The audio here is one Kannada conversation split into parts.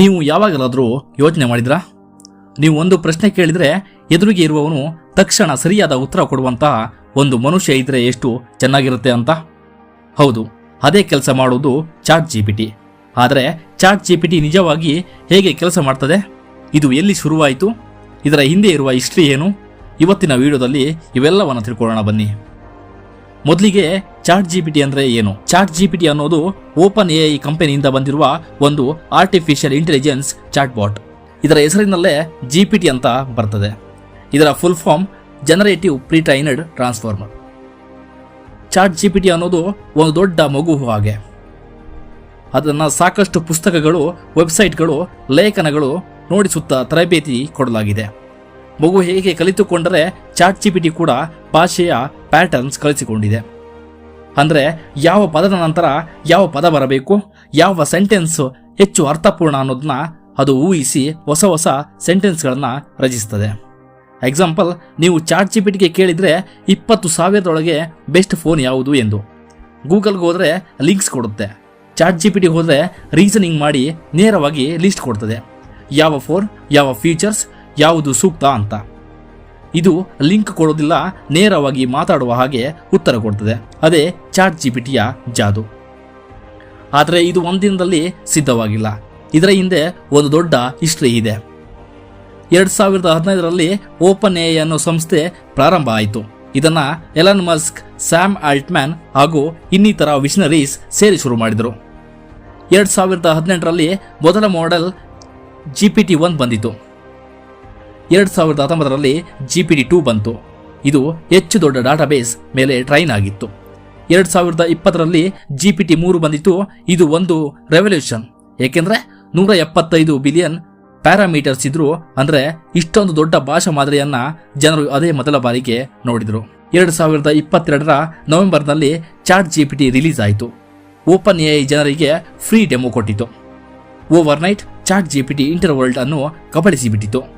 ನೀವು ಯಾವಾಗಲಾದರೂ ಯೋಚನೆ ಮಾಡಿದ್ರಾ? ನೀವು ಒಂದು ಪ್ರಶ್ನೆ ಕೇಳಿದರೆ ಎದುರಿಗೆ ಇರುವವನು ತಕ್ಷಣ ಸರಿಯಾದ ಉತ್ತರ ಕೊಡುವಂತಹ ಒಂದು ಮನುಷ್ಯ ಇದ್ರೆ ಎಷ್ಟು ಚೆನ್ನಾಗಿರುತ್ತೆ ಅಂತ? ಹೌದು, ಅದೇ ಕೆಲಸ ಮಾಡುವುದು ಚಾಟ್ ಜಿ ಪಿ ಟಿ ಆದರೆ ಚಾಟ್ ಜಿ ಪಿ ಟಿ ನಿಜವಾಗಿ ಹೇಗೆ ಕೆಲಸ ಮಾಡ್ತದೆ? ಇದು ಎಲ್ಲಿ ಶುರುವಾಯಿತು? ಇದರ ಹಿಂದೆ ಇರುವ ಹಿಸ್ಟ್ರಿ ಏನು? ಇವತ್ತಿನ ವಿಡಿಯೋದಲ್ಲಿ ಇವೆಲ್ಲವನ್ನು ತಿಳ್ಕೊಳ್ಳೋಣ ಬನ್ನಿ. ಮೊದಲಿಗೆ ಚಾಟ್ ಜಿಪಿಟಿ ಅಂದ್ರೆ ಏನು? ಚಾಟ್ ಜಿಪಿಟಿ ಅನ್ನೋದು ಓಪನ್ ಎ ಐ ಕಂಪನಿಯಿಂದ ಬಂದಿರುವ ಒಂದು ಆರ್ಟಿಫಿಷಿಯಲ್ ಇಂಟೆಲಿಜೆನ್ಸ್ ಚಾಟ್ ಬಾಟ್ ಇದರ ಹೆಸರಿನಲ್ಲೇ ಜಿಪಿಟಿ ಅಂತ ಬರ್ತದೆ. ಇದರ full form generative pretrained transformer chat GPT ಅನ್ನೋದು ಒಂದು ದೊಡ್ಡ ಮಗು ಹಾಗೆ. ಅದನ್ನು ಸಾಕಷ್ಟು ಪುಸ್ತಕಗಳು ವೆಬ್ಸೈಟ್ಗಳು ಲೇಖನಗಳು ನೋಡಿಸುತ್ತಾ ತರಬೇತಿ ಕೊಡಲಾಗಿದೆ. ಮಗು ಹೇಗೆ ಕಲಿತುಕೊಂಡರೆ ಚಾಟ್ ಜಿಪಿಟಿ ಕೂಡ ಭಾಷೆಯ ಪ್ಯಾಟರ್ನ್ಸ್ ಕಲಿಸಿಕೊಂಡಿದೆ. ಅಂದರೆ ಯಾವ ಪದದ ನಂತರ ಯಾವ ಪದ ಬರಬೇಕು, ಯಾವ ಸೆಂಟೆನ್ಸು ಹೆಚ್ಚು ಅರ್ಥಪೂರ್ಣ ಅನ್ನೋದನ್ನ ಅದು ಊಹಿಸಿ ಹೊಸ ಹೊಸ ಸೆಂಟೆನ್ಸ್ಗಳನ್ನು ರಚಿಸ್ತದೆ. ಎಕ್ಸಾಂಪಲ್ ನೀವು ಚಾಟ್ ಜಿ ಪಿ ಟಿಗೆ ಕೇಳಿದರೆ ಇಪ್ಪತ್ತು ಸಾವಿರದೊಳಗೆ ಬೆಸ್ಟ್ ಫೋನ್ ಯಾವುದು ಎಂದು. ಗೂಗಲ್ಗೆ ಹೋದರೆ ಲಿಂಕ್ಸ್ ಕೊಡುತ್ತೆ. ಚಾಟ್ ಜಿ ಪಿ ಟಿಗೆ ಹೋದರೆ ರೀಸನಿಂಗ್ ಮಾಡಿ ನೇರವಾಗಿ ಲಿಸ್ಟ್ ಕೊಡ್ತದೆ. ಯಾವ ಫೋನ್ ಯಾವ ಫೀಚರ್ಸ್ ಯಾವುದು ಸೂಕ್ತ ಅಂತ. ಇದು ಲಿಂಕ್ ಕೊಡೋದಿಲ್ಲ, ನೇರವಾಗಿ ಮಾತಾಡುವ ಹಾಗೆ ಉತ್ತರ ಕೊಡ್ತದೆ. ಅದೇ ಚಾಟ್ ಜಿಪಿಟಿಯ ಜಾದು. ಆದರೆ ಇದು ಒಂದಿನದಲ್ಲಿ ಸಿದ್ಧವಾಗಿಲ್ಲ. ಇದರ ಹಿಂದೆ ಒಂದು ದೊಡ್ಡ ಹಿಸ್ಟ್ರಿ ಇದೆ. ಎರಡು ಸಾವಿರದ ಹದಿನೈದರಲ್ಲಿ ಓಪನ್ ಎ ಅನ್ನೋ ಸಂಸ್ಥೆ ಪ್ರಾರಂಭ ಆಯಿತು. ಇದನ್ನು ಎಲನ್ ಮಸ್ಕ್, ಸ್ಯಾಮ್ ಆಲ್ಟ್ಮ್ಯಾನ್ ಹಾಗೂ ಇನ್ನಿತರ ವಿಷನರೀಸ್ ಸೇರಿ ಶುರು ಮಾಡಿದರು. ಎರಡು ಸಾವಿರದ ಹದಿನೆಂಟರಲ್ಲಿ ಮೊದಲ model G P T one ಬಂದಿತು ಎರಡ್ ಸಾವಿರದ ಹತ್ತೊಂಬತ್ತರಲ್ಲಿ ಜಿ ಪಿ ಟಿ ಟೂ ಬಂತು. ಇದು ಹೆಚ್ಚು ದೊಡ್ಡ ಡಾಟಾಬೇಸ್ ಮೇಲೆ ಟ್ರೈನ್ ಆಗಿತ್ತು. ಎರಡು ಸಾವಿರದ ಇಪ್ಪತ್ತರಲ್ಲಿ ಜಿ ಪಿ ಟಿ ಮೂರು ಬಂದಿತ್ತು. ಇದು ಒಂದು ರೆವಲ್ಯೂಷನ್. ಏಕೆಂದರೆ ನೂರ ಎಪ್ಪತ್ತೈದು ಬಿಲಿಯನ್ ಪ್ಯಾರಾಮೀಟರ್ಸ್ ಇದ್ರು, ಅಂದ್ರೆ ಇಷ್ಟೊಂದು ದೊಡ್ಡ ಭಾಷಾ ಮಾದರಿಯನ್ನ ಜನರು ಅದೇ ಮೊದಲ ಬಾರಿಗೆ ನೋಡಿದರು. ಎರಡು ಸಾವಿರದ ಇಪ್ಪತ್ತೆರಡರ ನವೆಂಬರ್ನಲ್ಲಿ chat G P T release ಆಯಿತು. ಓಪನ್ ಎ ಜನರಿಗೆ ಫ್ರೀ ಡೆಮೋ ಕೊಟ್ಟಿತು. Overnight chat G P T ಇಂಟರ್ವರ್ಲ್ಡ್ ಅನ್ನು ಕಬಳಿಸಿಬಿಟ್ಟಿತು.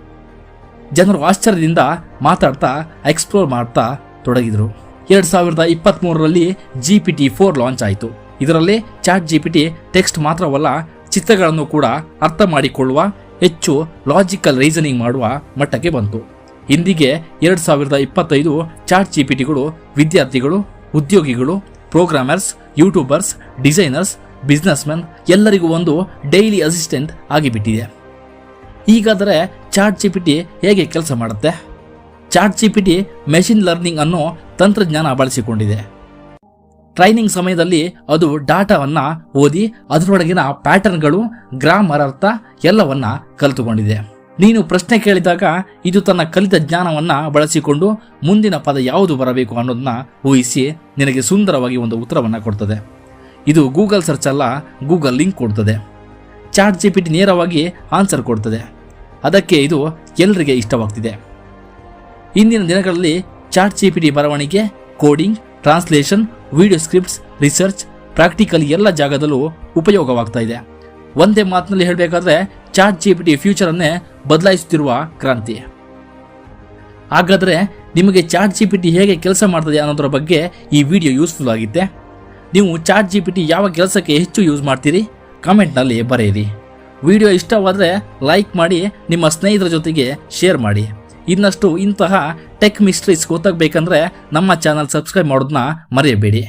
ಜನರು ಆಶ್ಚರ್ಯದಿಂದ ಮಾತಾಡ್ತಾ ಎಕ್ಸ್ಪ್ಲೋರ್ ಮಾಡ್ತಾ ತೊಡಗಿದರು. ಎರಡು ಸಾವಿರದ ಇಪ್ಪತ್ತ್ ಮೂರರಲ್ಲಿ G P T four launch ಆಯಿತು. ಇದರಲ್ಲಿ chat G P T text ಮಾತ್ರವಲ್ಲ, ಚಿತ್ರಗಳನ್ನು ಕೂಡ ಅರ್ಥ ಮಾಡಿಕೊಳ್ಳುವ, ಹೆಚ್ಚು ಲಾಜಿಕಲ್ ರೀಸನಿಂಗ್ ಮಾಡುವ ಮಟ್ಟಕ್ಕೆ ಬಂತು. ಇಂದಿಗೆ ಎರಡು ಸಾವಿರದ ಇಪ್ಪತ್ತೈದು ಚಾಟ್ ಜಿ ಪಿ ಟಿಗಳು ವಿದ್ಯಾರ್ಥಿಗಳು, ಉದ್ಯೋಗಿಗಳು ಪ್ರೋಗ್ರಾಮರ್ಸ್ ಯೂಟ್ಯೂಬರ್ಸ್ ಡಿಸೈನರ್ಸ್ ಬಿಸ್ನೆಸ್ಮೆನ್ ಎಲ್ಲರಿಗೂ ಒಂದು ಡೈಲಿ ಅಸಿಸ್ಟೆಂಟ್ ಆಗಿಬಿಟ್ಟಿದೆ. ಹೀಗಾದರೆ ಚಾಟ್ ಜಿ ಹೇಗೆ ಕೆಲಸ ಮಾಡುತ್ತೆ? Chat G P machine learning ಅನ್ನೋ ತಂತ್ರಜ್ಞಾನ ಬಳಸಿಕೊಂಡಿದೆ. ಟ್ರೈನಿಂಗ್ ಸಮಯದಲ್ಲಿ ಅದು ಡಾಟಾವನ್ನು ಓದಿ ಅದರೊಳಗಿನ ಪ್ಯಾಟರ್ನ್ಗಳು, ಗ್ರಾಮರ್ ಅರ್ಥ ಎಲ್ಲವನ್ನ ಕಲಿತುಕೊಂಡಿದೆ. ನೀನು ಪ್ರಶ್ನೆ ಕೇಳಿದಾಗ ಇದು ತನ್ನ ಕಲಿತ ಜ್ಞಾನವನ್ನು ಬಳಸಿಕೊಂಡು ಮುಂದಿನ ಪದ ಯಾವುದು ಬರಬೇಕು ಅನ್ನೋದನ್ನ ಊಹಿಸಿ ನಿನಗೆ ಸುಂದರವಾಗಿ ಒಂದು ಉತ್ತರವನ್ನು ಕೊಡ್ತದೆ. ಇದು ಗೂಗಲ್ ಸರ್ಚ್ ಅಲ್ಲ, ಗೂಗಲ್ ಲಿಂಕ್ ಕೊಡ್ತದೆ. ಚಾಟ್ ಜಿ ಪಿ ಟಿ ನೇರವಾಗಿ ಆನ್ಸರ್ ಕೊಡ್ತದೆ. ಅದಕ್ಕೆ ಇದು ಎಲ್ಲರಿಗೆ ಇಷ್ಟವಾಗ್ತಿದೆ. ಇಂದಿನ ದಿನಗಳಲ್ಲಿ ಚಾಟ್ ಜಿ ಬರವಣಿಗೆ, coding, translation, video scripts, research, practical ಎಲ್ಲ ಜಾಗದಲ್ಲೂ ಉಪಯೋಗವಾಗ್ತಾ ಇದೆ. ಒಂದೇ ಮಾತಿನಲ್ಲಿ ಹೇಳಬೇಕಾದ್ರೆ ಚಾಟ್ ಜಿ ಪಿ ಟಿ ಫ್ಯೂಚರನ್ನೇ ಬದಲಾಯಿಸುತ್ತಿರುವ ಕ್ರಾಂತಿ. ಹಾಗಾದರೆ ನಿಮಗೆ ಚಾಟ್ ಜಿ ಹೇಗೆ ಕೆಲಸ ಮಾಡ್ತದೆ ಅನ್ನೋದರ ಬಗ್ಗೆ ಈ ವಿಡಿಯೋ ಯೂಸ್ಫುಲ್ ಆಗಿತ್ತೆ. ನೀವು ಚಾಟ್ ಜಿ ಪಿ ಟಿ ಯಾವ ಕೆಲಸಕ್ಕೆ ಹೆಚ್ಚು ಯೂಸ್ ಮಾಡ್ತೀರಿ? ಕಾಮೆಂಟ್ನಲ್ಲಿ ಬರೆಯಿರಿ. ವಿಡಿಯೋ ಇಷ್ಟವಾದರೆ ಲೈಕ್ ಮಾಡಿ, ನಿಮ್ಮ ಸ್ನೇಹಿತರ ಜೊತೆಗೆ ಶೇರ್ ಮಾಡಿ. ಇನ್ನಷ್ಟು ಇಂತಹ ಟೆಕ್ ಮಿಸ್ಟ್ರೀಸ್ ಗೊತ್ತಾಗಬೇಕಂದ್ರೆ ನಮ್ಮ ಚಾನಲ್ ಸಬ್ಸ್ಕ್ರೈಬ್ ಮಾಡೋದನ್ನ ಮರೆಯಬೇಡಿ.